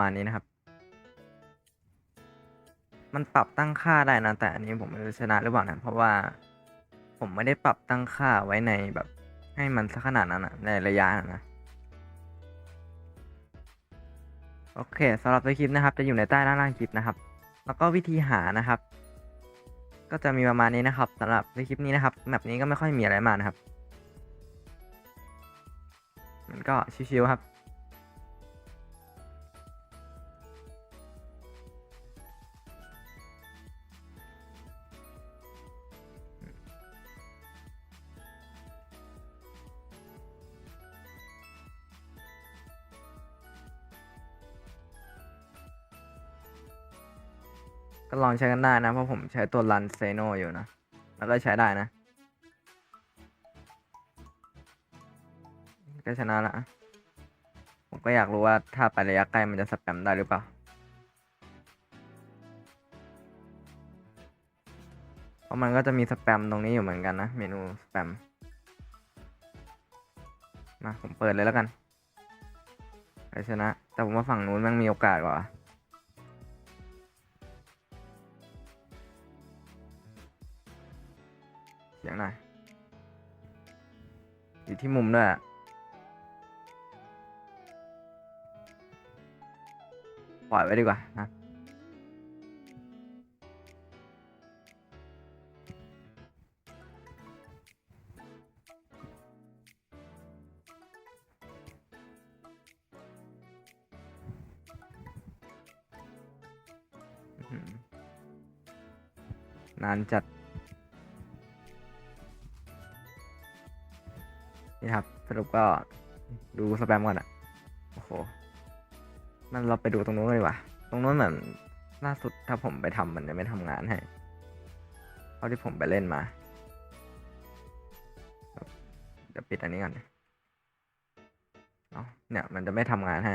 มาณนี้นะครับ มันปรับตั้งค่าได้นะ แต่อันนี้ผมไม่รู้ชนะหรือเปล่านะ เพราะว่าผมไม่ได้ปรับตั้งค่าไว้ในแบบ ให้มันสักขนาดนั้นอะในระยะนะ โอเคสำหรับตัวคลิปนะครับ จะอยู่ในใต้ด้านล่างคลิปนะครับ แล้วก็วิธีหานะครับ ก็จะมีประมาณนี้นะครับสำหรับในคลิปนี้นะครับแบบนี้ก็ไม่ค่อยมีอะไรมากนะครับ มันก็ชิวๆครับ ก็ลองใช้กันได้นะ เพราะผมใช้ตัวรันเซโนอยู่นะ แล้วก็ใช้ได้นะ ก็ชนะละผมก็อยากรู้ว่าถ้าไประยะใกล้มันจะสแปมได้หรือเปล่าเพราะมันก็จะมีสแปมตรงนี้อยู่เหมือนกันนะ เมนูสแปมมาผมเปิดเลยแล้วกันใครชนะ แต่ผมว่าฝั่งนู้นมันมีโอกาสกว่า เสียงหน่อยอยู่ที่มุมด้วยปล่อยไว้ดีกว่านะนานจัด นี่ครับ สรุปก็ดูสแปมก่อนอะโอ้โห มันเราไปดูตรงนู้นเลยว่าตรงนู้นเหมือนล่าสุดถ้าผมไปทำมันจะไม่ทำงานให้เท่าที่ผมไปเล่นมา เดี๋ยวปิดอันนี้ก่อน เอาเนี่ยมันจะไม่ทำงานให้